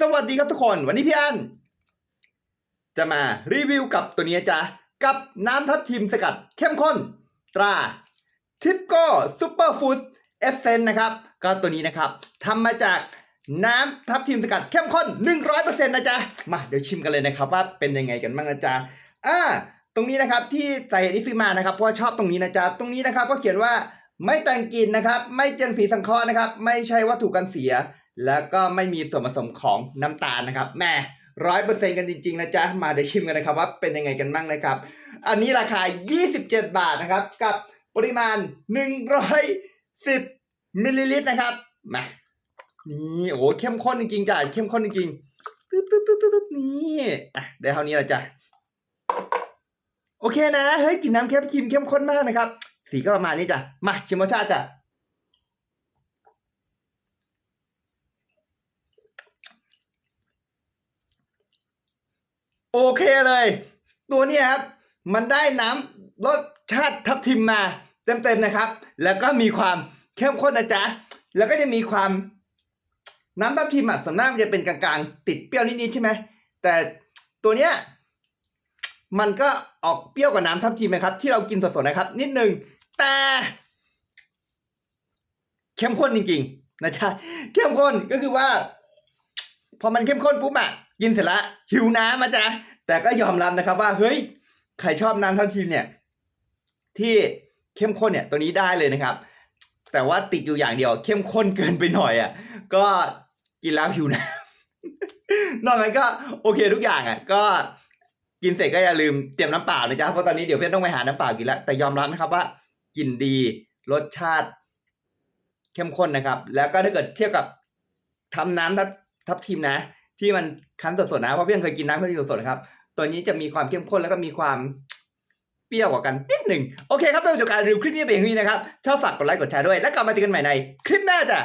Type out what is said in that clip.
สวัสดีครับทุกคนวันนี้พี่อันจะมารีวิวกับตัวนี้จ้ะกับน้ำทับทิมสกัดเข้มข้น ตราทิปโก้ซูเปอร์ฟู้ดเอสเซนนะครับ ก็ตัวนี้นะครับทำมาจากน้ำทับทิมสกัดเข้มข้น 100%นะจ๊ะมาเดี๋ยวชิมกันเลยนะครับว่าเป็นยังไงกันบ้างนะจ๊ะอ่าตรงนี้นะครับที่ใส่ที่ซื้อมานะครับเพราะชอบตรงนี้นะจ๊ะตรงนี้นะครับก็เขียนว่าไม่แต่งกลิ่นนะครับ ไม่เจือสีสังเคราะห์นะครับ ไม่ใช่วัตถุกันเสียแล้วก็ไม่มีส่วนผสมของน้ำตาลนะครับแม่ร้อยเปอร์เซ็นกันจริงๆนะจ๊ะ มาเดี๋ยวชิมกันนะครับว่าเป็นยังไงกันบ้างนะครับ อันนี้ราคา 27 บาทนะครับ กับปริมาณ 110มิลลิลิตรนะครับมานี่โอ้โหเข้มข้นจริงๆจ้ะเข้มข้นจริงๆตึ๊ดตึ๊ดตึ๊ดตึ๊ดตึ๊ดนี่อะเดี๋ยวเท่านี้ละจ้ะโอเคนะ เฮ้ยกลินน้ำเข้มครีมเข้มข้นมากนะครับ สีก็ประมาณนี้จ้ะ มาชิมรสชาติจ้ะ โอเคเลย ตัวนี้ครับ มันได้น้ำรสชาติทับทิมมาเต็มๆนะครับ แล้วก็มีความเข้มข้นนะจ๊ะ แล้วก็จะมีความน้ำทับทิมอะส่วนมากจะเป็นกลางๆ ติดเปรี้ยวนิดๆใช่ไหมแต่ตัวเนี้ยมันก็ออกเปรี้ยวกว่าน้ำทับทิมนะครับ ที่เรากินสดๆนะครับ นิดนึงแต่เข้มข้นจริงๆนะจ๊ะเข้มข้นก็คือว่า พอมันเข้มข้นปุ๊บอะ กินเสร็จล้วหิวน้ำมาจ้ะแต่ก็ยอมรับนะครับว่าเฮ้ยใครชอบน้ำทับทิมเนี่ย ที่เข้มข้นเนี่ยตัวนี้ได้เลยนะครับ แต่ว่าติดอยู่อย่างเดียวเข้มข้นเกินไปหน่อยอะก็กินแล้วหิวน้ำนอกนั้นก็โอเคทุกอย่างอะ ก็กินเสร็จก็อย่าลืมเตรียมน้ำเปล่านะจ๊ะเพราะตอนนี้เดี๋ยวเพื่อนต้องไปหาน้ำเปล่ากินแล้วแต่ยอมรับนะครับว่ากินดีรสชาติ เข้มข้นนะครับ แล้วก็ถ้าเกิดเทียบกับทำน้ำทับทับทิมนะ ที่มันคั้นสดๆนะเพราะพี่ยังเคยกินน้ำทับทิมสดๆนะครับ ตัวนี้จะมีความเข้มข้นแล้วก็มีความเปรี้ยวกว่ากันนิดหนึ่งโอเคครับเป็นจบการรีวิวคลิปนี้เป็นอย่างนี้นะครับชอบฝากกดไลค์กดแชร์ด้วย แล้วกลับมาเจอกันใหม่ในคลิปหน้าจ้ะ